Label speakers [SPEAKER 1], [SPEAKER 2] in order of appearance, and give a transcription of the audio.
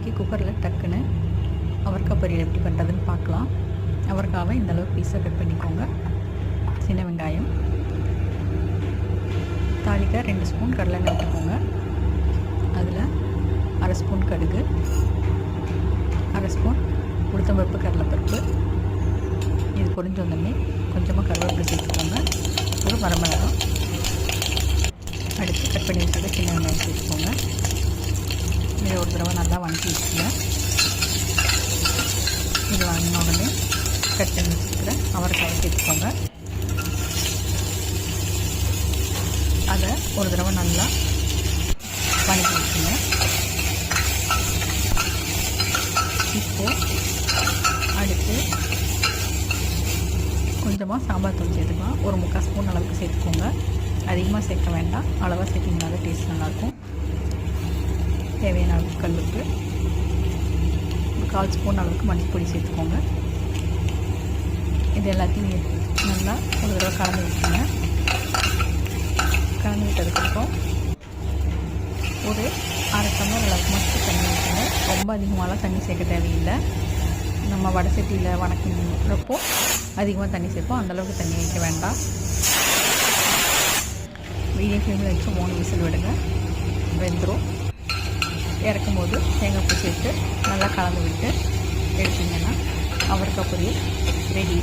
[SPEAKER 1] இன்றைக்கி குக்கரில் டக்குன்னு அவரைக்காய் பொரியல் எப்படி பண்ணுறதுன்னு பார்க்கலாம். அவரைக்காவை இந்தளவுக்கு பீஸாக கட் பண்ணிக்கோங்க. சின்ன வெங்காயம். தாளிக்க ரெண்டு ஸ்பூன் கடலெண்ணெய் விட்டுக்கோங்க. அதில் அரை ஸ்பூன் கடுகு அரை ஸ்பூன் உளுத்தம்பருப்பு கடலைப்பருப்பு. இது பொரிஞ்சு வந்தோடனே கொஞ்சமாக கருவேப்பிலை சேர்த்துக்கோங்க. ஒரு வரமிளகாய் அடுத்து கட் பண்ணி வச்சுருக்க சின்ன வெங்காயம் சேர்த்துக்கோங்க இதை ஒரு தடவை நல்லா வணக்கி வச்சுக்கிறேன். இது வாங்கின உடனே கட் பண்ணி வச்சுருக்கிற அவரைக்காய் சேர்த்துக்கோங்க அதை ஒரு தடவை நல்லா வணக்கி வச்சுங்க இப்போது அடுத்து கொஞ்சமாக சாம்பார் தூள் சேர்த்துக்கலாம். ஒரு முக்கால் ஸ்பூன் அளவுக்கு சேர்த்துக்கோங்க. அதிகமாக சேர்க்க வேண்டாம். அளவாக சேர்த்திங்கனால டேஸ்ட் நல்லாயிருக்கும். தேவையான அளவுக்கு கல்லுப்பு. ஒரு கால் ஸ்பூன் அளவுக்கு மஞ்சப்பொடி சேர்த்துக்கோங்க. இது எல்லாத்தையும் நல்லா ஒரு தடவை கலந்து விட்டுருங்க. கலந்து விட்டதுக்கப்புறம் ஒரு அரை டம்ளர் அளவுக்கு மட்டும் தண்ணி ஊற்றுங்க. ரொம்ப அதிகமாகலாம் தண்ணி சேர்க்க தேவையில்லை. நம்ம வடை சட்டியில் வணக்கிறப்போ அதிகமாக தண்ணி சேர்ப்போம். அந்தளவுக்கு தண்ணி வைக்க வேண்டாம். மீடியம் ஃப்ளேமில் வச்சு மூணு விசில் விடுங்க. வெந்துடும் இறக்கும் போது தேங்காய் பூ சேர்த்து நல்லா கலந்து விட்டு எடுத்திங்கன்னா அவரைக்காய் பொரியல் ரெடி